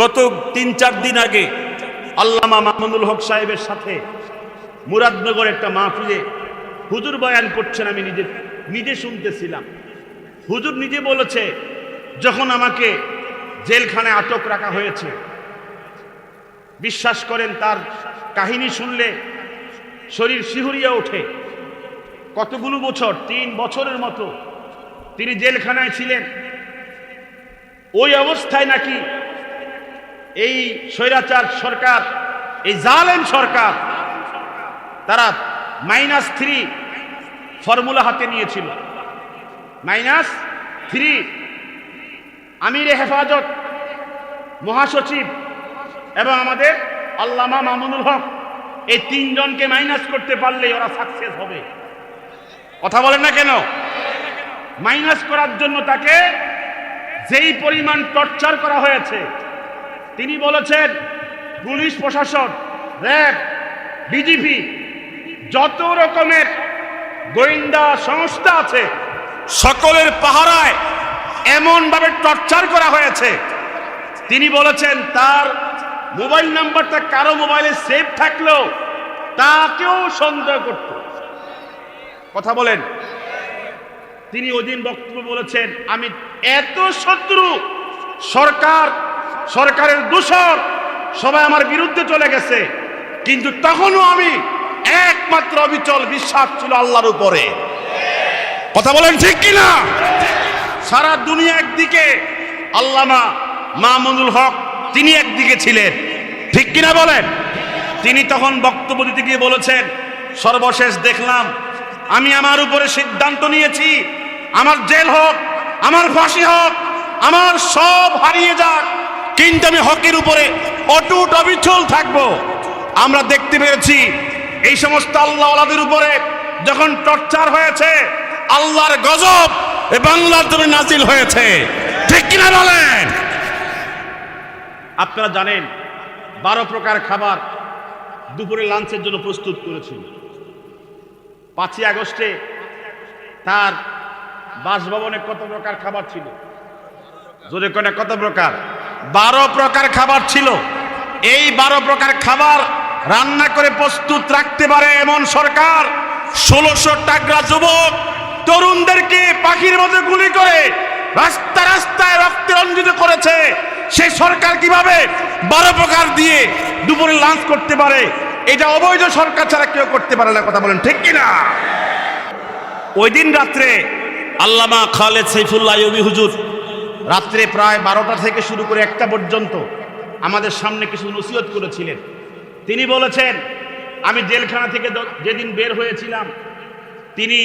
গত তিন, চার দিন আগে আল্লামা মামুনুল হক সাহেবের সাথে মুরাদনগর একটা মাহফিলে হুজুর বয়ান করছেন আমি নিজে নিজে শুনতেছিলাম। হুজুর নিজে বলেছে, যখন আমাকে জেলখানায় আটক রাখা হয়েছে, বিশ্বাস করেন তার কাহিনী শুনলে শরীর শিহুরিয়া ওঠে। কতগুলো বছর, তিন বছরের মতো তিনি জেলখানায় ছিলেন। ওই অবস্থায় নাকি এই স্বৈরাচার সরকার, এই জালেম সরকার, তারা মাইনাস থ্রি ফর্মুলা হাতে নিয়েছিল। মাইনাস থ্রি আমিরে হেফাজত, মহাসচিব এবং আমাদের আল্লামা মামুনুল হক, এই তিনজনকে মাইনাস করতে পারলে ওরা সাকসেস হবে। কথা বলেন না কেন? মাইনাস করার জন্য তাকে যেই পরিমাণ টর্চার করা হয়েছে তিনি বলেছেন, পুলিশ প্রশাসন, র্যাব ডিজিপি যত রকমের গোয়েন্দা সংস্থা আছে, সকলের পাহারায় এমনভাবে টর্চার করা হয়েছে। তিনি বলেছেন, তার মোবাইল নাম্বারটা কারও মোবাইলে সেভ থাকলেও তাকেও সন্দেহ করত। কথা বলেন। তিনি ওই দিন বক্তব্য বলেছেন, আমি এত শত্রু সরকার সরকারের দূষণ সবাই আমার বিরুদ্ধে চলে গেছে। কিন্তু তখনও আমি একমাত্র অবিচল বিশ্বাস ছিল আল্লাহর উপরে। কথা বলেন ঠিক কিনা? সারা দুনিয়া একদিকে আল্লামা মামুনুল হক, তিনি একদিকে ছিলেন। ঠিক কিনা বলেন? তিনি তখন বক্তব্য দিতে গিয়ে বলেছেন, সর্বশেষ দেখলাম, আমি আমার উপরে সিদ্ধান্ত নিয়েছি, আমার জেল হোক, আমার ফাঁসি হোক, আমার সব হারিয়ে যাক কিন্তু আমি হকের উপরে অটুট অবিচল থাকব। আমরা দেখতে পেরেছি, এই সমস্ত আল্লাহওয়ালাদের উপরে যখন টর্চার হয়েছে, আল্লাহর গজব এ বাংলার জন্য নাজিল হয়েছে। ঠিক কিনা বলেন? আপনারা জানেন, বারো প্রকার খাবার দুপুরে লাঞ্চের জন্য প্রস্তুত করেছিল। পাঁচই আগস্টে তার বাসভবনে কত প্রকার খাবার ছিল? জোরে কোনে কত প্রকার? বারো প্রকার খাবার ছিল। এই বারো প্রকার খাবার রান্না করে প্রস্তুত রাখতে পারে এমন সরকার। ষোলোশো টাকরা যুবক তরুণদেরকে পাখির মতো গুলি করে রাস্তা রাস্তায় রক্তে রঞ্জিত করেছে। সেই সরকার কীভাবে বারো প্রকার দিয়ে দুপুরে লাঞ্চ করতে পারে? এটা অবৈধ সরকার ছাড়া কেউ করতে পারে না, কথা বলেন ঠিক কিনা? ওই দিন রাত্রে আল্লামা খালেদ সাইফুল্লাহ হুজুর রাত্রে প্রায় বারোটা থেকে শুরু করে একটা পর্যন্ত আমাদের সামনে কিছু নসিহত করেছিলেন। তিনি বলেছেন, আমি জেলখানা থেকে যেদিন বের হয়েছিলাম, তিনি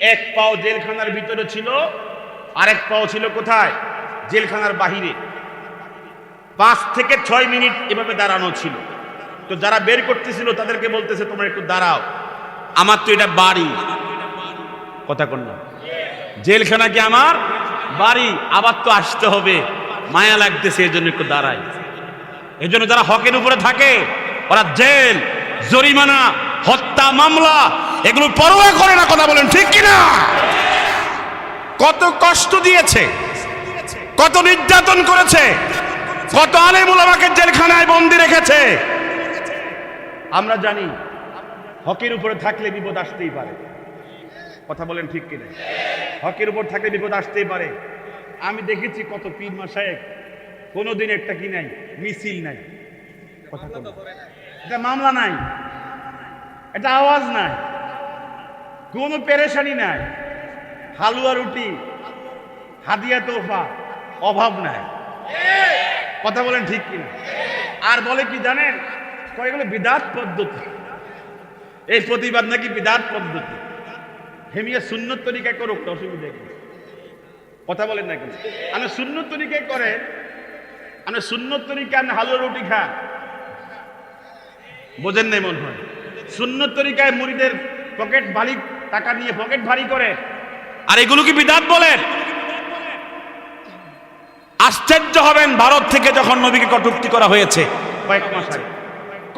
এক পাও জেলখানার ভিতরে ছিল, আরেক পাও ছিল কোথায়? জেলখানার বাহিরে। পাঁচ থেকে ছয় মিনিট এভাবে দাঁড়ানো ছিল। তো যারা বের করতেছিল, তাদেরকে বলতেছে, তোমরা একটু দাঁড়াও। আমার তো এটা বাড়ি। কথা কন না। জেলখানা কি আমার? বাড়ি আবার তো আসতে হবে। মায়া লাগতেছে এই জন্য একটু দাঁড়ায়। এই জন্য যারা হকের উপরে থাকে, ওরা জেল, জরিমানা, হত্যা, মামলা, এগুলো পরোয়া করে না কথা বলেন, ঠিক কিনা? কত কষ্ট দিয়েছে, কত নির্যাতন করেছে, কত আলেমুল আমাকে জেলখানায় বন্দি রেখেছে। আমরা জানি, হকের উপরে থাকলে বিপদ আসতেই পারে। কথা বলেন ঠিক কিনা? হকের উপর থাকলে বিপদ আসতেই পারে। আমি দেখেছি কত পীর মাসায় কোনোদিন একটা কি নাই, মিছিল নাই। কথা। এটা মামলা নাই। এটা আওয়াজ নাই। কোনো পেরেশানি নাই। হালুয়া রুটি, হাদিয়া তোফা অভাব নাই। কথা বলেন ঠিক কিনা? আর বলে কি জানেন? কয়েকগুলো বিদাত পদ্ধতি। এই প্রতিবাদ নাকি বিদাত পদ্ধতি। হেমিয়া সুন্নত তরিকায় করুক, তো অসুবিধা কি? কথা বলেন না কেন আপনি সুন্নত তরিকায় করে আপনি সুন্নত তরিকা আপনি হালুয়া রুটি খা। বোঝেন নাই মনে হয়? সুন্নত তরিকায় মুড়িদের পকেট ভারী, টাকা নিয়ে পকেট ভারী করে। আর এগুলো কি বিদাত বলেন আশ্চর্য হবেন ভারত থেকে যখন নবীকে কটুক্তি করা হয়েছে। কয়েক মাস আগে।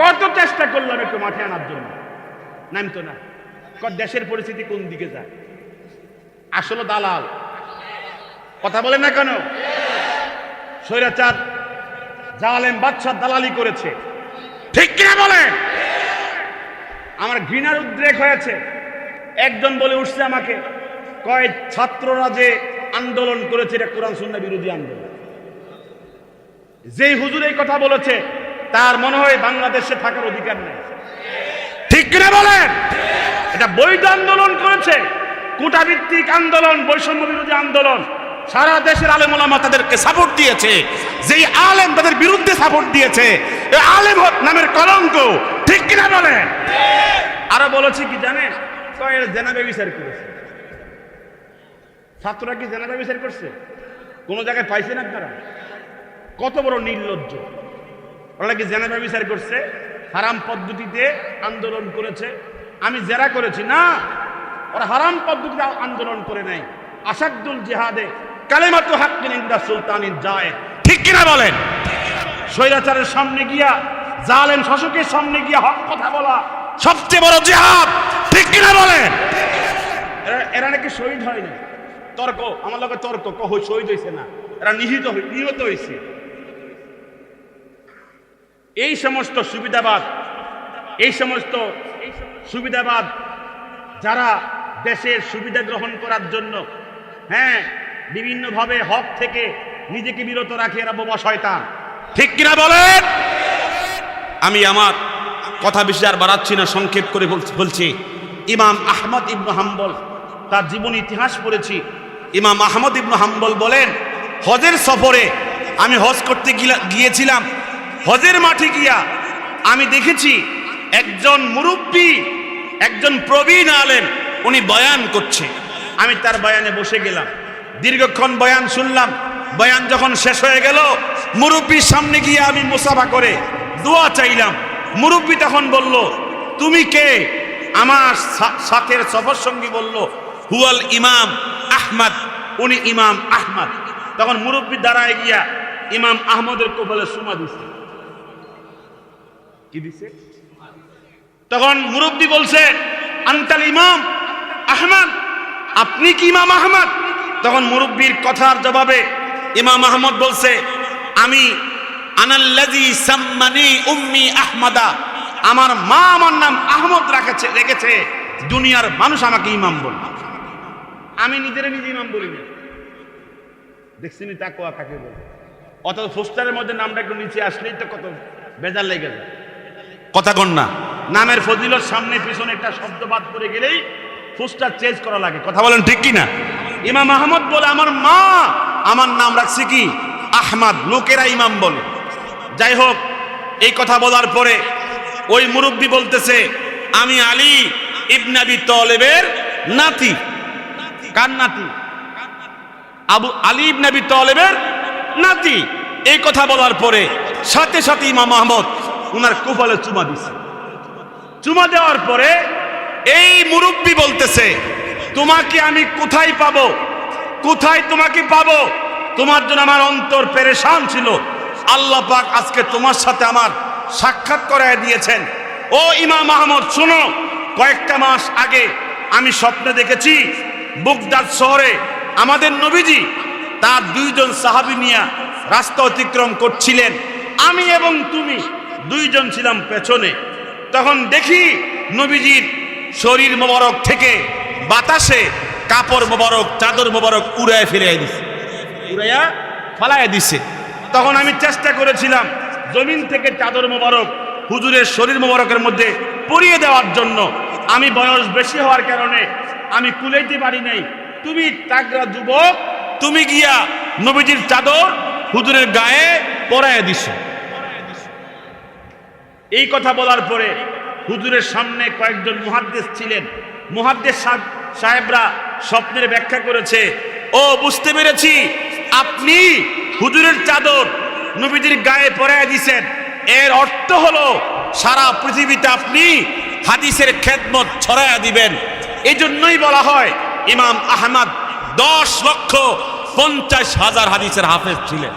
কত চেষ্টা করলাম একটু মাঠে আনার জন্য। নামতো না। দেশের পরিস্থিতি কোন দিকে যায়? আসলে দালাল। কথা বলেন না কেন? স্বৈরাচার, জালেম, বাদশাহ দালালি করেছে। ঠিক কিনা বলেন? আমার ঘৃণার উদ্রেক হয়েছে। একজন বলে উঠছে আমাকে, কয়, ছাত্ররা যে আন্দোলন করেছে, এটা কোরআন সুন্না বিরোধী আন্দোলন। যেই হুজুর এই কথা বলেছে, তার মনে হয় বাংলাদেশে থাকার অধিকার নেই। ঠিক কিনা বলেন? এটা বৈধ আন্দোলন করেছে। কোটাভিত্তিক আন্দোলন, বৈষম্য বিরোধী আন্দোলন। সারা দেশের আলেম ওলামা তাদেরকে সাপোর্ট দিয়েছে। যেই আলেম তাদের বিরুদ্ধে সাপোর্ট দিয়েছে আলেম নামের কলঙ্ক। ঠিক কিনা বলে? আরও বলেছি কি জানেন? জেনাবে বিচার করেছে? ছাত্ররা কি জেনাবে বিচার করছে? কোন জায়গায় পাইছেন আপনারা? কত বড় নির্লজ্জ। ওরা কি জেনাবে বিচার করছে, হারাম পদ্ধতিতে আন্দোলন করেছে। আমি জেরা করেছি, না। ওরা হারাম পদ্ধতিতে আন্দোলন করে নাই আসাদুল জিহাদে কালেমাতু হাক্কিন ইনদা সুলতানিন যায়। ঠিক কিনা বলেন? স্বৈরাচারের সামনে গিয়া, জালেম শাসকের সামনে গিয়া হক কথা বলা সবচেয়ে বড় জিহাদ। ঠিক কিনা বলেন? এরা নাকি শহীদ হয়নি। তর্ক, আমার লোকের তর্ক, কহ, শহীদ হয়েছে না। এরা নিহিত নিহত হয়েছে এই সমস্ত সুবিধাবাদ, এই সমস্ত সুবিধাবাদ যারা দেশের সুবিধা গ্রহণ করার জন্য হ্যাঁ বিভিন্নভাবে হক থেকে নিজেকে বিরত রাখে এরা বোমা শয়তান। ঠিক কিনা বলেন? আমি আমার কথা বেশি আর বাড়াচ্ছি না, সংক্ষেপ করে বলছি। ইমাম আহমদ ইবনু হাম্বল, তার জীবন ইতিহাস পড়েছি। ইমাম আহমদ ইবনু হাম্বল বলেন, হজের সফরে আমি হজ করতে গিয়েছিলাম। হজের মাঠে গিয়া আমি দেখেছি একজন মুরব্বী, একজন প্রবীণ আলেম, উনি বয়ান করছে। আমি তার বয়ানে বসে গেলাম। দীর্ঘক্ষণ বয়ান শুনলাম। বয়ান যখন শেষ হয়ে গেল, মুরব্বীর সামনে গিয়ে আমি মুসাফা করে দোয়া চাইলাম। মুরব্বী তখন বলল, তুমি কে? আমার সাথের সফর সঙ্গী বলল, হুয়াল ইমাম আহমদ। উনি ইমাম আহমদ। তখন মুরব্বী দাঁড়ায় গিয়া ইমাম আহমদের কপালে সুমা দিছে। কি দিছে? তখন মুরব্বী বলছে, আন্তাল ইমাম আহমদ, আপনি কি ইমাম আহমদ? তখন মুরব্বীর কথার জবাবে ইমাম আহমদ বলছে, আমি সাম্মানি উম্মি আহমদা, আমার মা আমার নাম আহমদ রাখেছে, রেখেছে, দুনিয়ার মানুষ আমাকে ইমাম বলে। আমি নিজের নিজে ইমাম বলি না দেখছিনি তাকুয়া কাকে বলে। অত পোস্টারের মধ্যে নামটা একটু নিচে আসলেই তো কত বেজার লেগে যায়। কথা কন না। নামের ফজিলত সামনে, পিছনে একটা শব্দ বাদ করে গেলেই পোস্টার চেঞ্জ করা লাগে। কথা বলেন ঠিক কি না? ইমাম আহমদ বলে, আমার মা, আমার নাম রাখছে কি? আহমদ, লোকেরা ইমাম বলে। যাই হোক, এই কথা বলার পরে ওই মুরব্বী বলতেছে, আমি আলী ইবনাবি তলেবের নাতি। কার নাতি? আবু আলী ইবনাবি তলেবের নাতি। এই কথা বলার পরে সাথে সাথে ইমাম আহমদ উনার কুফলে চুমা দিছে। চুমা দেওয়ার পরে এই মুরব্বী বলতেছে, তোমাকে আমি কোথায় পাবো? কোথায় তোমাকে পাবো? তোমার জন্য আমার অন্তর পেরেশান ছিল। আল্লাহ পাক আজকে তোমার সাথে আমার সাক্ষাৎ করায় দিয়েছেন। ও ইমাম আহমদ, শোনো, কয়েকটা মাস আগে আমি স্বপ্নে দেখেছি বুকদাদ শহরে আমাদের নবীজি তার দুইজন সাহাবি মিয়া রাস্তা অতিক্রম করছিলেন। আমি এবং তুমি দুইজন ছিলাম পেছনে। তখন দেখি নবীজির শরীর মোবারক থেকে বাতাসে কাপড় মোবারক, চাদর মোবারক উড়ায় ফিরিয়ে দিছে। উড়াইয়া ফালাইয়া দিছে। তখন আমি চেষ্টা করেছিলাম জমিন থেকে চাদর মোবারক, হুজুরের শরীর মোবারকের মধ্যে পরিয়ে দেওয়ার জন্য। আমি বয়স বেশি হওয়ার কারণে আমি কুলাইতে পারি নাই। তুমি তাগরা যুবক, তুমি গিয়া নবীজির চাদর হুজুরের গায়ে পরাইয়া দিছো। এই কথা বলার পরে হুজুরের সামনে কয়েকজন মহাদ্দেশ ছিলেন। মহাদ্দেশ সাহেবরা স্বপ্নের ব্যাখ্যা করেছে, ও, বুঝতে পেরেছি, আপনি হুজুরের চাদর নবীজির গায়ে পরাইয়া দিছেন। এর অর্থ হলো সারা পৃথিবীতে আপনি হাদিসের খেদমত ছড়াইয়া দিবেন। এই জন্যই বলা হয় ইমাম আহমদ দশ লক্ষ পঞ্চাশ হাজার হাদিসের হাফেজ ছিলেন।